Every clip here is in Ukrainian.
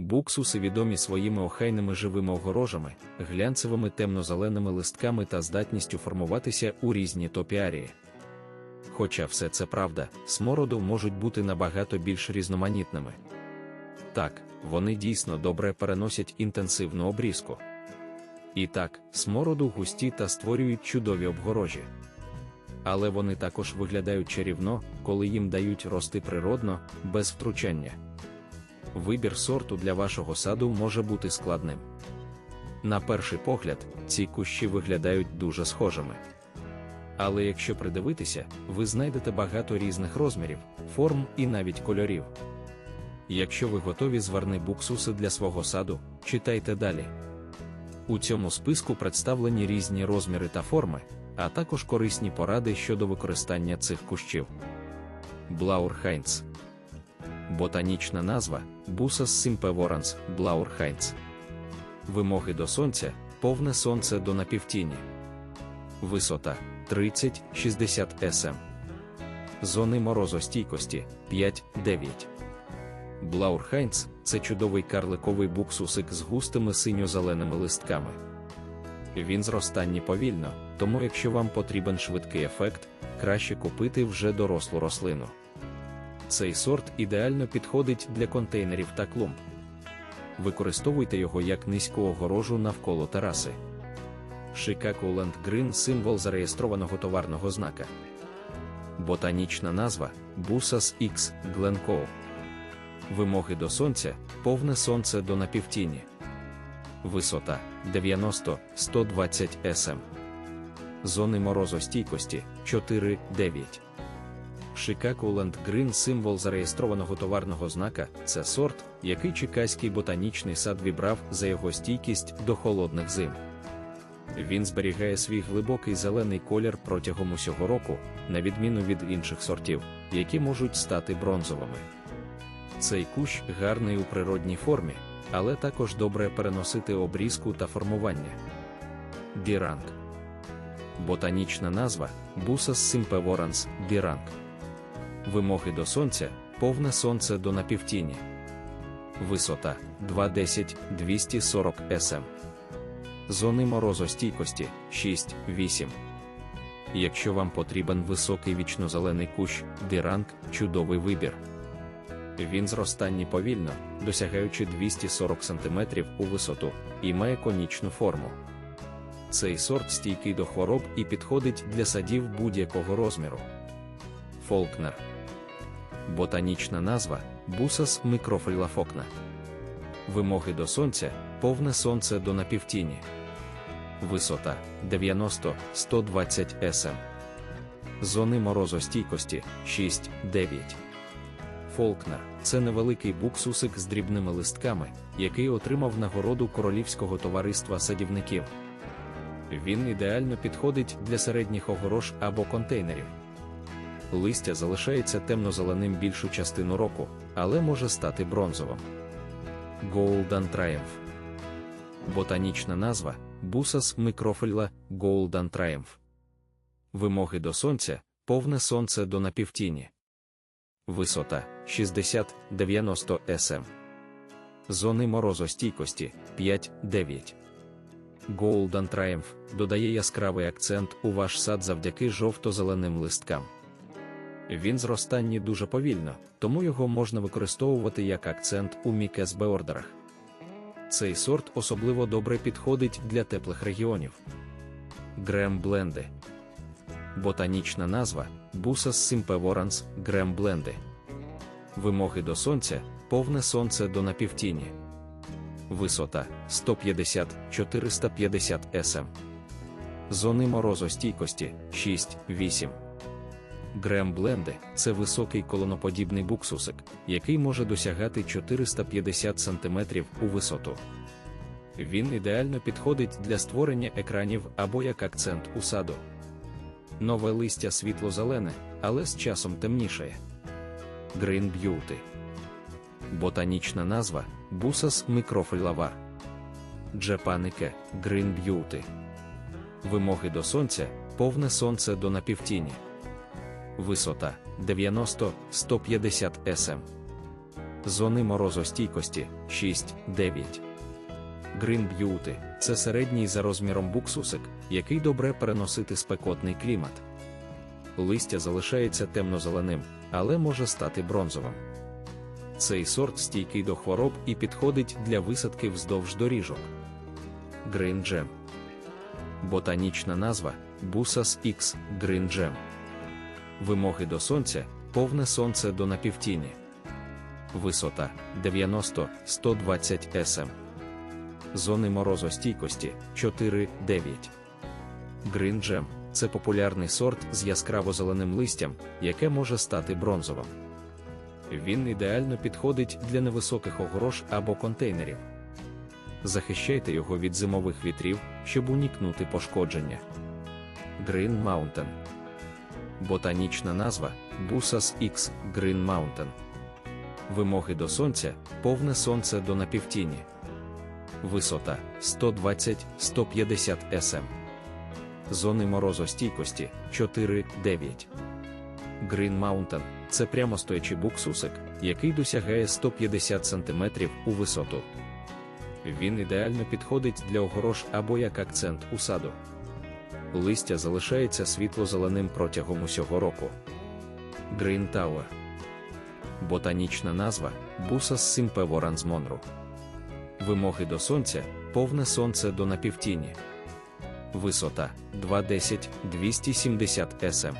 Буксуси відомі своїми охайними живими огорожами, глянцевими темно-зеленими листками та здатністю формуватися у різні топіарії. Хоча все це правда, смороду можуть бути набагато більш різноманітними. Так, вони дійсно добре переносять інтенсивну обрізку. І так, смороду густі та створюють чудові обгорожі. Але вони також виглядають чарівно, коли їм дають рости природно, без втручання. Вибір сорту для вашого саду може бути складним. На перший погляд, ці кущі виглядають дуже схожими. Але якщо придивитися, ви знайдете багато різних розмірів, форм і навіть кольорів. Якщо ви готові зварни буксуси для свого саду, читайте далі. У цьому списку представлені різні розміри та форми, а також корисні поради щодо використання цих кущів. Блаурхайнц Ботанічна назва Busas simpevorans Blauerheinz. Вимоги до сонця повне сонце до напівтіні. Висота 30-60 см. Зони морозостійкості 5-9. Блаурхайнц це чудовий карликовий буксусик з густими синьо-зеленими листками. Він зростанні повільно, тому якщо вам потрібен швидкий ефект, краще купити вже дорослу рослину. Цей сорт ідеально підходить для контейнерів та клумб. Використовуйте його як низьку огорожу навколо тераси. Chicago Land Green – символ зареєстрованого товарного знака. Ботанічна назва Busas X Glencoe. Вимоги до сонця повне сонце до напівтіні. Висота 90-120 см. Зони морозостійкості 4-9. Land Green – символ зареєстрованого товарного знака це сорт, який Чикаський ботанічний сад вібрав за його стійкість до холодних зим. Він зберігає свій глибокий зелений колір протягом усього року, на відміну від інших сортів, які можуть стати бронзовими. Цей кущ гарний у природній формі, але також добре переносити обрізку та формування. Біранг. Ботанічна назва Busas simpevorans біранг. Вимоги до сонця повне сонце до напівтіні. Висота 210-240 см. Зони морозостійкості 6-8. Якщо вам потрібен високий вічнозелений кущ, диранг чудовий вибір. Він зростанні повільно, досягаючи 240 см у висоту, і має конічну форму. Цей сорт стійкий до хвороб і підходить для садів будь-якого розміру. Фолкнер. Ботанічна назва Busas microphylla фокна. Вимоги до сонця повне сонце до напівтіні. Висота 90-120 см. Зони морозостійкості 6-9. Фолкнер це невеликий буксусик з дрібними листками, який отримав нагороду Королівського товариства садівників. Він ідеально підходить для середніх огорож або контейнерів. Листя залишається темно-зеленим більшу частину року, але може стати бронзовим. Golden Triumph Ботанічна назва Busas microphylla Golden Triumph. Вимоги до сонця повне сонце до напівтіні. Висота 60-90 см. Зони морозостійкості 5-9. Golden Triumph додає яскравий акцент у ваш сад завдяки жовто-зеленим листкам. Він зростанні дуже повільно, тому його можна використовувати як акцент у мікес-беордерах. Цей сорт особливо добре підходить для теплих регіонів. Грем бленди. Ботанічна назва Busas simpevorans Грем бленди. Вимоги до сонця повне сонце до напівтіні. Висота 150-450 см. Зони морозостійкості 6-8. Грем бленди це високий колоноподібний буксусик, який може досягати 450 см у висоту. Він ідеально підходить для створення екранів або як акцент у саду. Нове листя світло-зелене, але з часом темнішає. Green Beauty Ботанічна назва microphylla var. Джепанике Green Beauty. Вимоги до сонця повне сонце до напівтіні. Висота 90-150 см. Зони морозостійкості 6-9. Green Beauty – це середній за розміром буксусик, який добре переносити спекотний клімат. Листя залишається темно-зеленим, але може стати бронзовим. Цей сорт стійкий до хвороб і підходить для висадки вздовж доріжок. Green Gem Ботанічна назва Busas X Green Gem. Вимоги до сонця повне сонце до напівтіні. Висота 90-120 см. Зони морозостійкості 4-9. Green Gem – це популярний сорт з яскраво зеленим листям, яке може стати бронзовим. Він ідеально підходить для невисоких огорож або контейнерів. Захищайте його від зимових вітрів, щоб уникнути пошкодження. Green Mountain Ботанічна назва Busas X Green Mountain. Вимоги до сонця повне сонце до напівтіні. Висота 120-150 см. Зони морозостійкості 4-9. Green Mountain це прямостоячий буксусик, який досягає 150 см у висоту. Він ідеально підходить для огорож або як акцент у саду. Листя залишається світло-зеленим протягом усього року. Green Tower Ботанічна назва Busas Simpevorans Monro. Вимоги до сонця повне сонце до напівтіні. Висота 210-270 см.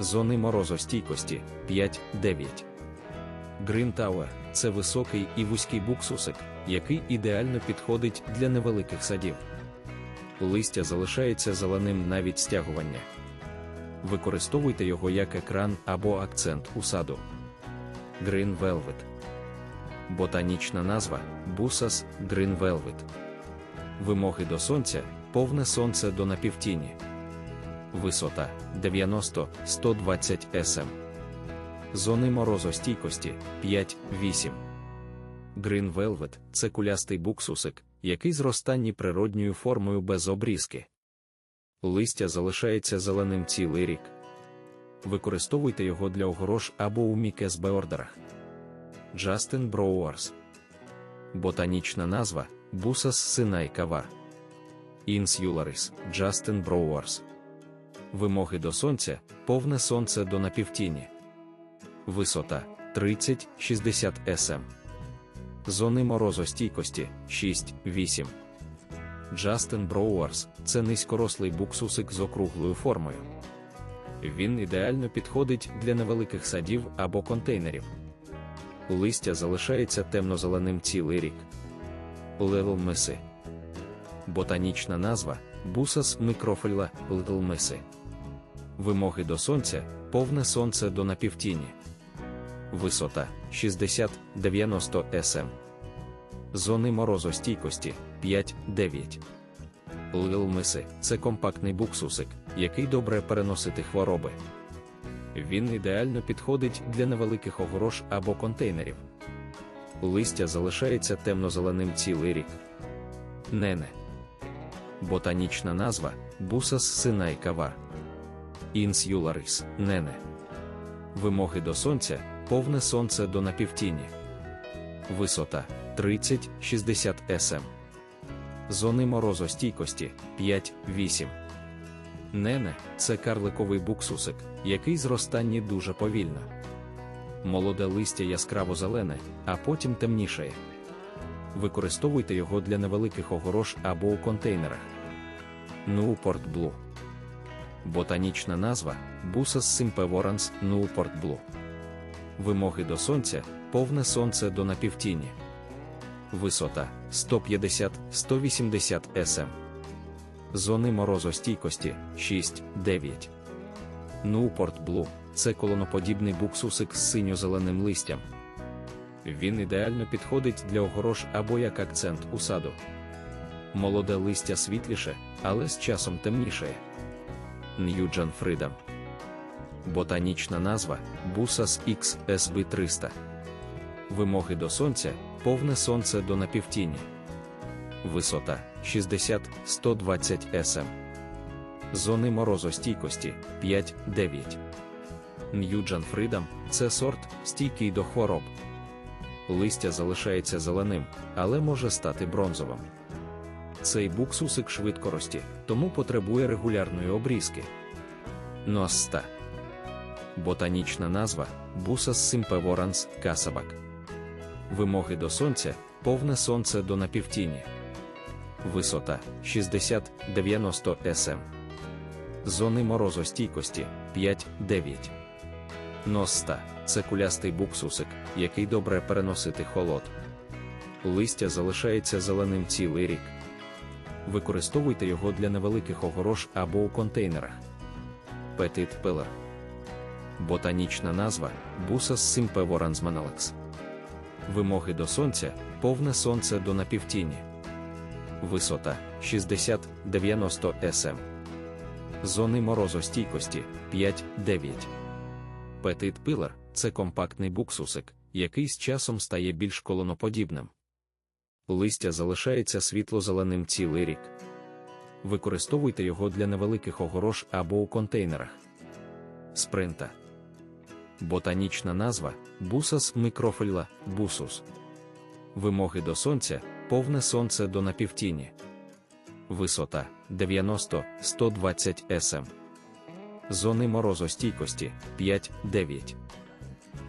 Зони морозостійкості 5-9. Green Tower – це високий і вузький буксусик, який ідеально підходить для невеликих садів. Листя залишається зеленим навіть стягування. Використовуйте його як екран або акцент у саду. Green Velvet Ботанічна назва Busas Green Velvet. Вимоги до сонця повне сонце до напівтіні. Висота 90-120 см. Зони морозостійкості 5-8. Green Velvet – це кулястий буксусик, який зростанні природньою формою без обрізки. Листя залишається зеленим цілий рік. Використовуйте його для огорож або у мікес-беордерах. Джастин Броуарс Ботанічна назва Sinai Kavar. Insularis Джастин Броуарс. Вимоги до сонця повне сонце до напівтіні. Висота 30-60 см. Зони морозостійкості 6-8. Джастин Броуарс це низькорослий буксусик з округлою формою. Він ідеально підходить для невеликих садів або контейнерів. Листя залишається темно-зеленим цілий рік. Левел Меси. Ботанічна назва микрофельла Little Меси. Вимоги до сонця повне сонце до напівтіні. Висота 60-90 см. Зони морозостійкості 5-9. Лилмиси це компактний буксусик, який добре переносити хвороби. Він ідеально підходить для невеликих огорож або контейнерів. Листя залишається темно-зеленим цілий рік. Нене. Ботанічна назва Busas Sinai Kavar. Insularis Нене. Вимоги до сонця повне сонце до напівтіні. Висота 30-60 см. Зони морозостійкості 5-8. Нене це карликовий буксусик, який зростанні дуже повільно. Молоде листя яскраво зелене, а потім темнішає. Використовуйте його для невеликих огорож або у контейнерах. Newport Blue Ботанічна назва Busas Simpevorans Newport Blue. Вимоги до сонця повне сонце до напівтіні. Висота 150-180 см. Зони морозостійкості 6-9. Newport Blue – це колоноподібний буксусик з синьо-зеленим листям. Він ідеально підходить для огорож або як акцент у саду. Молоде листя світліше, але з часом темнішає. Ньюджан Freedom Ботанічна назва Busas X SB 300. Вимоги до сонця повне сонце до напівтіні. Висота 60-120 см. Зони морозостійкості 5-9. Ньюджан Freedom – це сорт, стійкий до хвороб. Листя залишається зеленим, але може стати бронзовим. Цей буксусик швидко росте, тому потребує регулярної обрізки. Носта. Ботанічна назва Бусас симпеворанс касабак. Вимоги до сонця повне сонце до напівтіні. Висота 60-90 см. Зони морозостійкості 5-9. Носта це кулястий буксусик, який добре переносити холод. Листя залишається зеленим цілий рік. Використовуйте його для невеликих огорож або у контейнерах. Петит пилер. Ботанічна назва Бусас симпеворанзманалекс. Вимоги до сонця повне сонце до напівтіні. Висота 60-90 см. Зони морозостійкості 5-9. Петит пилер це компактний буксусик, який з часом стає більш колоноподібним. Листя залишається світло-зеленим цілий рік. Використовуйте його для невеликих огорож або у контейнерах. Спринта. Ботанічна назва Бусас мікрофильла бусус. Вимоги до сонця повне сонце до напівтіні. Висота 90-120 см. Зони морозостійкості 5-9.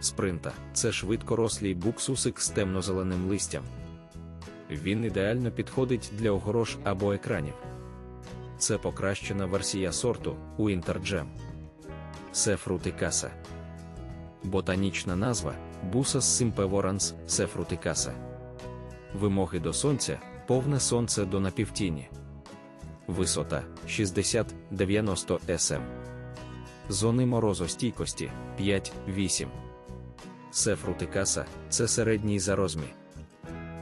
Спринта це швидкорослий буксусик з темно-зеленим листям. Він ідеально підходить для огорож або екранів. Це покращена версія сорту Winter Сефрутикаса. Ботанічна назва Бусас симпеворанс сефрутикаса. Вимоги до сонця повне сонце до напівтіні. Висота 60-90 см. Зони морозостійкості 5-8. Сефрутикаса це середній за розмір.